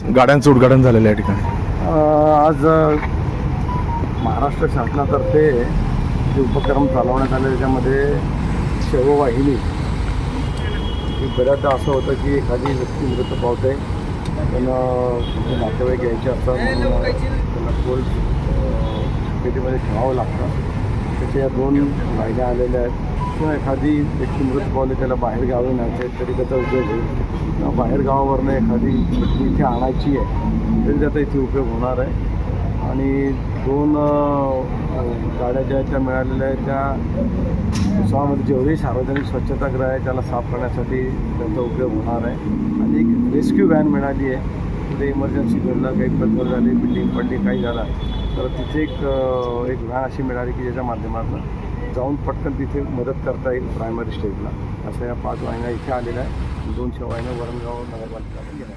गाड्यांचं उद्घाटन झालेलं आहे या ठिकाणी. आज महाराष्ट्र शासनातर्फे जे उपक्रम चालवण्यात आले त्याच्यामध्ये शववाहिनी. ही बऱ्याचदा असं होतं की एखादी व्यक्ती मृत पावते पण नातेवाईक यायचे असतात म्हणून त्यांना कोल्ड पेटीमध्ये ठेवावं लागतं. त्याच्या या दोन वाहिन्या आलेल्या आहेत. किंवा एखादी व्यक्ती मृत पावले त्याला बाहेर गावी न्यायचे तरी त्याचा उपयोग होईल. किंवा बाहेर गावावरनं एखादी व्यक्ती इथे आणायची आहे तरी त्याचा इथे उपयोग होणार आहे. आणि दोन गाड्या ज्या त्या मिळालेल्या आहेत त्या उत्सवामध्ये जेवढे सार्वजनिक स्वच्छतागृह आहे त्याला साफ करण्यासाठी त्याचा उपयोग होणार आहे. आणि एक रेस्क्यू व्हॅन मिळाली आहे. कुठे इमर्जन्सी घडलं काही पद्धत झाली बिल्डिंग पडली काही झालं तर तिथे एक एक व्हॅन अशी मिळाली की ज्याच्या माध्यमातून जाऊन पटकन तिथे मदत करता येईल प्रायमरी स्टेजला अशा या पाच वाहिन्या इथे आलेल्या आहेत. दोनशे वाहिन्या वरणगाव नगरपालिका गेल्या